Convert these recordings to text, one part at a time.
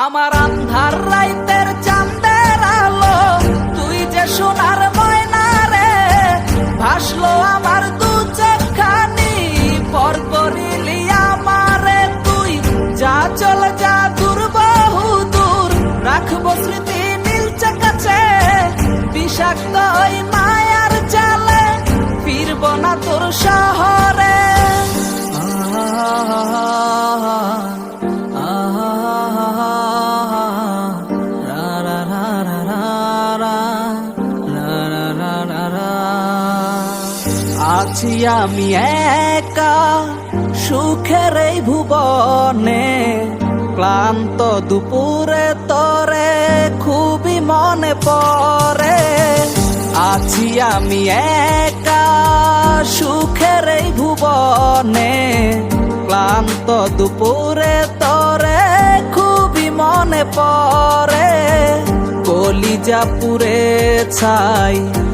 আমার আন্ধার রাইতের চাঁদের আলো, তুই যে সোনার ময়না রে, ভাসলো আমার দু চোখখানি পর করিলি আমারে তুই। যা চল, যা দূর, বহু দূর, রাখব স্মৃতি নীলচে কাছে বিষাক্ত আছি আমি একা সুখের এই ভুবনে, ক্লান্ত দুপুরে তরে খুবই মনে পড়ে। আছি আমি একা সুখের এই ভুবনে, ক্লান্ত দুপুরে তরে খুবই মনে পড়ে। কলিজা পুরে ছাই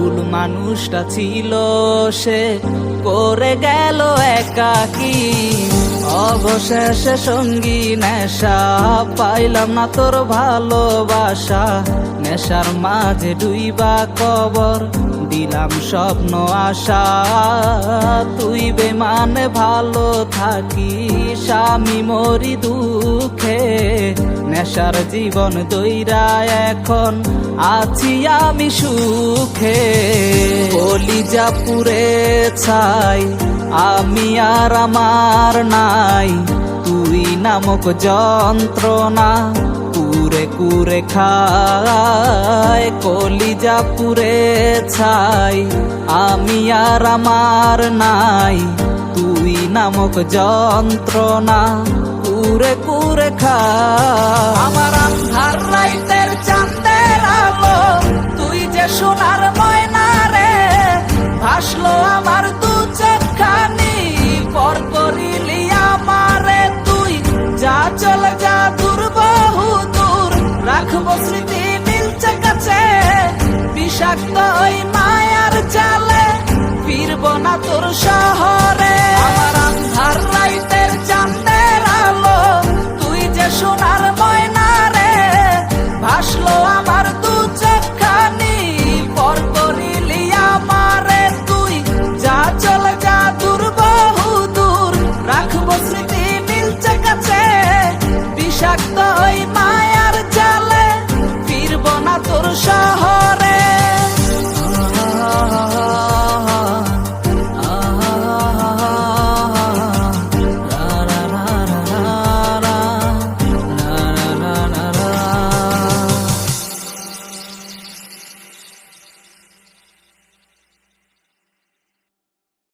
ভুল মানুষটা ছিল সে করে গেল একাকি। অবশেষে সঙ্গী নেশা পাইলাম না তোর ভালোবাসা। নেশার মাঝে ডুইবা কবর, দিলাম স্বপ্ন, আশা। তুই বেমানে ভালো থাকি স্বামী মরি দুঃখে। নেশার জীবন দৈরা এখন আছি আমি সুখে। কলিজা পুরে ছাই, আমি আর আমার নাই। তুই নামক যন্ত্রণা কুরে কুরে খায়। কলিজা পুরে ছাই, আমি আর আমার নাই। তুই নামক যন্ত্রণা কুরে কুরে খায়। নীলচে কাছে বিষাক্ত ওই মায়ার জালে ফিরব না তোর শহরে। আমার আন্ধার